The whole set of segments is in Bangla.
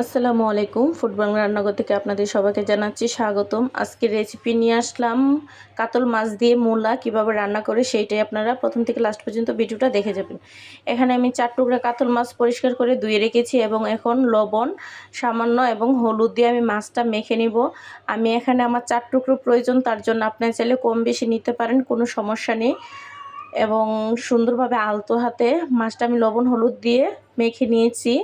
আসসালামু আলাইকুম। ফুটবল রান্নাঘর থেকে আপনাদের সবাইকে জানাচ্ছি স্বাগতম। আজকে রেসিপি নিয়ে আসলাম কাতল মাছ দিয়ে মূলা, কীভাবে রান্না করে সেইটাই আপনারা প্রথম থেকে লাস্ট পর্যন্ত ভিডিওটা দেখে যাবেন। এখানে আমি চার টুকরা কাতল মাছ পরিষ্কার করে ধুয়ে রেখেছি এবং এখন লবণ, সামান্য এবং হলুদ দিয়ে আমি মাছটা মেখে নিব। আমি এখানে আমার চার টুকরো প্রয়োজন, তার জন্য আপনার চাইলে কম বেশি নিতে পারেন, কোনো সমস্যা নেই। এবং সুন্দরভাবে আলতো হাতে মাছটা আমি লবণ, হলুদ দিয়ে মেখে নিয়েছি।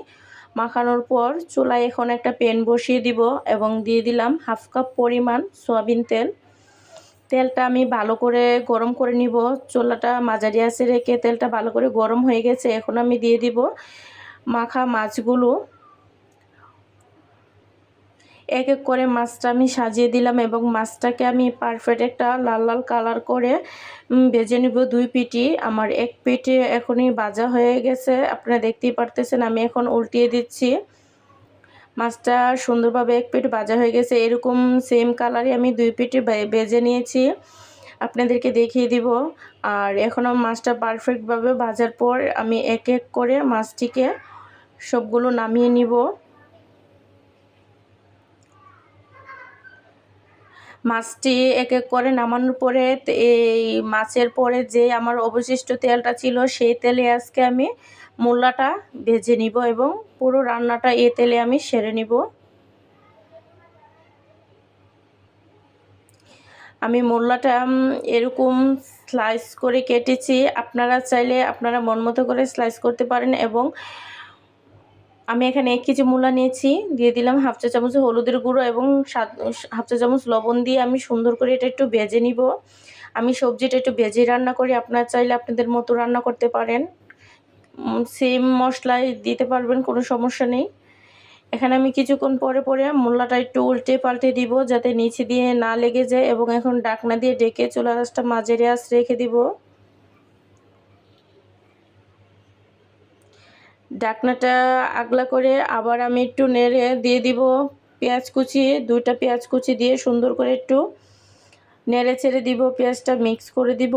মাখানোর পর চুলায় এখন একটা প্যান বসিয়ে দিব এবং দিয়ে দিলাম হাফ কাপ পরিমাণ সয়াবিন তেল। তেলটা আমি ভালো করে গরম করে নিব। চোলাটা মাঝারি আছে রেখে তেলটা ভালো করে গরম হয়ে গেছে, এখন আমি দিয়ে দিব মাখা মাছগুলো। এক এক করে মাছটা আমি সাজিয়ে দিলাম এবং মাছটাকে আমি পারফেক্ট একটা লাল লাল কালার করে ভেজে নিব দুই পিটি। আমার এক পিটি এখনই ভাজা হয়ে গেছে, আপনারা দেখতেই পারতেছেন, আমি এখন উল্টিয়ে দিচ্ছি। মাছটা সুন্দরভাবে এক পিট ভাজা হয়ে গেছে, এরকম সেম কালারই আমি দুই পিটি ভেজে নিয়েছি। আপনাদেরকে দেখিয়ে দিব। আর এখন আমার মাছটা পারফেক্টভাবে ভাজার পর আমি এক এক করে মাছটিকে সবগুলো নামিয়ে নিব। মাছটি এক এক করে নামানোর পরে এই মাছের পরে যে আমার অবশিষ্ট তেলটা ছিল, সেই তেলে আজকে আমি মূলাটা ভেজে নিব এবং পুরো রান্নাটা এ তেলে আমি সেরে নিব। আমি মোল্লাটা এরকম স্লাইস করে কেটেছি। আপনারা চাইলে আপনারা মন মতো করে স্লাইস করতে পারেন এবং আমি এখানে এক কেজি মূলা নিয়েছি, দিয়ে দিলাম হাফ চা চামচ হলুদের গুঁড়ো এবং সাত হাফ চা চামচ লবণ দিয়ে আমি সুন্দর করে এটা একটু ভেজে নিব। আমি সবজিটা একটু ভেজে রান্না করি, আপনারা চাইলে আপনাদের মতো রান্না করতে পারেন। সেম মশলাই দিতে পারবেন, কোনো সমস্যা নেই। এখানে আমি কিছুক্ষণ পরে পরে মূলাটা একটু উল্টে পাল্টে দিব, যাতে নিচে দিয়ে না লেগে যায় এবং এখন ডাকনা দিয়ে ডেকে চুলা রাসটা মাঝেরে আস রেখে দিব। ডাকনাটা আগলা করে আবার আমি একটু নেড়ে দিয়ে দিব পেঁয়াজ কুচি, দুইটা পেঁয়াজ কুচি দিয়ে সুন্দর করে একটু নেড়ে ছেড়ে দিব, পেঁয়াজটা মিক্স করে দিব,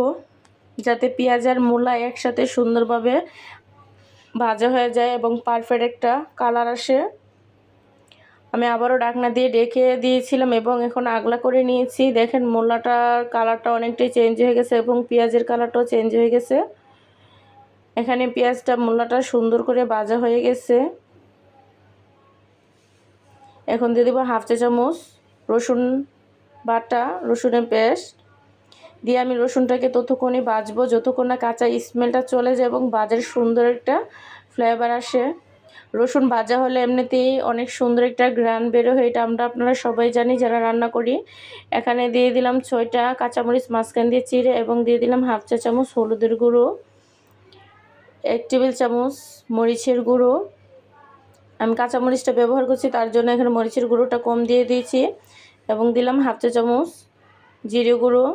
যাতে পেঁয়াজ আর মূলা একসাথে সুন্দরভাবে ভাজা হয়ে যায় এবং পারফেক্ট একটা কালার আসে। আমি আবারও ডাকনা দিয়ে ডেকে দিয়েছিলাম এবং এখন আগলা করে নিয়েছি। দেখেন মূলাটার কালারটা অনেকটাই চেঞ্জ হয়ে গেছে এবং পেঁয়াজের কালারটাও চেঞ্জ হয়ে গেছে। এখানে পেঁয়াজটা মূলাটা সুন্দর করে ভাজা হয়ে গেছে। এখন দিয়ে দেবো হাফ চা চামচ রসুন বাটা, রসুনের পেস্ট। দিয়ে আমি রসুনটাকে ততক্ষণই বাজবো যতক্ষণ না কাঁচা স্মেলটা চলে যায় এবং বাজার সুন্দর একটা ফ্লেভার আসে। রসুন ভাজা হলে এমনিতেই অনেক সুন্দর একটা গ্রান বেরো হয়, এটা আমরা আপনারা সবাই জানি যারা রান্না করি। এখানে দিয়ে দিলাম ছয়টা কাঁচামরিচ, মাঝখান দিয়ে চিড়ে এবং দিয়ে দিলাম হাফ চা চামচ হলুদের গুঁড়ো। এক টেবিল চামচ মরিচের গুঁড়ো। আমি কাঁচা মরিচটা ব্যবহার করছি, তার জন্য এখানে মরিচের গুঁড়োটা কম দিয়ে দিয়েছি এবং দিলাম হাফ চা চামচ জিরে গুঁড়ো।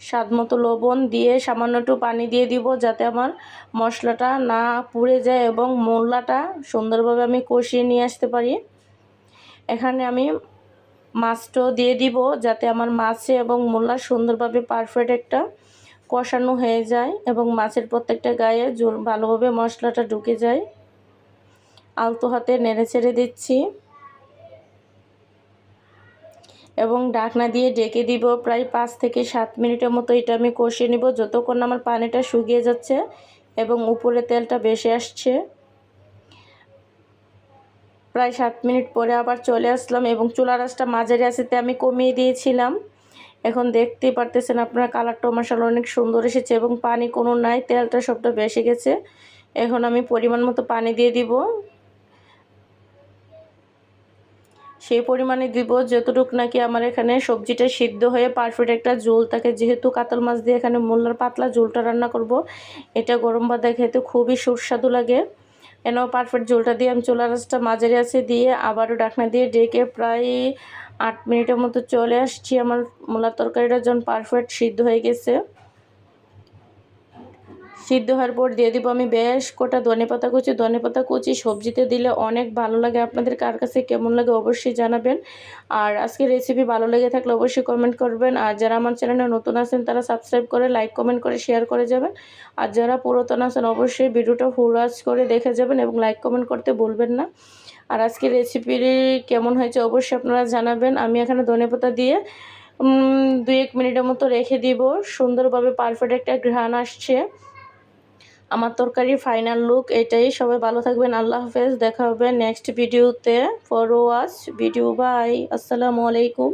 স্বাদ মতো লবণ দিয়ে সামান্য একটু পানি দিয়ে দিব যাতে আমার মশলাটা না পুড়ে যায় এবং মোল্লাটা সুন্দরভাবে আমি কষিয়ে নিয়ে আসতে পারি। এখানে আমি মাছটাও দিয়ে দিব যাতে আমার মাছে এবং মোল্লা সুন্দরভাবে পারফেক্ট একটা কষানো হয়ে যায় এবং মাছের প্রত্যেকটা গায়ে জোর ভালোভাবে মশলাটা ঢুকে যায়। আলতো হাতে নেড়ে ছেড়ে দিচ্ছি। এবং ডাকনা দিয়ে ডেকে দিব প্রায় পাঁচ থেকে সাত মিনিটের মতো এটা আমি কষিয়ে নিব। যতক্ষণ আমার পানিটা শুকিয়ে যাচ্ছে এবং উপরে তেলটা বেশি আসছে। প্রায় সাত মিনিট পরে আবার চলে আসলাম এবং চুলা রাসটা মাঝারি আসিতে আমি কমিয়ে দিয়েছিলাম। এখন দেখতেই পারতেছেন আপনার কালারটা মশালা অনেক সুন্দর এসেছে এবং পানি কোনো নাই, তেলটা সবটা বেসে গেছে। এখন আমি পরিমাণ মতো পানি দিয়ে দিব। সেই পরিমাণে দিব যতটুকু নাকি আমার এখানে সবজিটা সিদ্ধ হয়ে পারফেক্ট একটা ঝোল থাকে। যেহেতু কাতল মাছ দিয়ে এখানে মোল্লার পাতলা ঝোলটা রান্না করব, এটা গরম ভাতে খেতে খুবই সুস্বাদু লাগে। এনেও পারফেক্ট ঝোলটা দিয়ে আমি চোলা রাসটা মাঝারি আছে দিয়ে আবারও ডাকনা দিয়ে ডেকে প্রায় আট মিনিটের মতো চলে আসছি। আমার মূলার তরকারিটা যখন পারফেক্ট সিদ্ধ হয়ে গেছে, সিদ্ধ হওয়ার পর দিয়ে দিব আমি বেশ কটা ধনে পাতা কুচি। ধনে পাতা কুচি সবজিতে দিলে অনেক ভালো লাগে। আপনাদের কার কাছে কেমন লাগে অবশ্যই জানাবেন। আর আজকে রেসিপি ভালো লেগে থাকলে অবশ্যই কমেন্ট করবেন। আর যারা আমার চ্যানেলে নতুন আছেন, তারা সাবস্ক্রাইব করে লাইক কমেন্ট করে শেয়ার করে যাবেন। আর যারা পুরাতন আছেন, অবশ্যই ভিডিওটা ফুল করে দেখে যাবেন এবং লাইক কমেন্ট করতে বলবেন না। আর আজকে রেসিপিটি কেমন হয়েছে অবশ্যই আপনারা জানাবেন। আমি এখানে ধনে পাতা দিয়ে দুই এক মিনিটের মতো রেখে দিব। সুন্দরভাবে পারফেক্ট একটা ঘ্রাণ আসছে। আমার তরকারি ফাইনাল লুক এটাই। সবাই ভালো থাকবেন। আল্লাহ হাফেজ। দেখা হবে নেক্সট ভিডিওতে ফর ওয়াচ ভিডিও বাই আসসালামু আলাইকুম।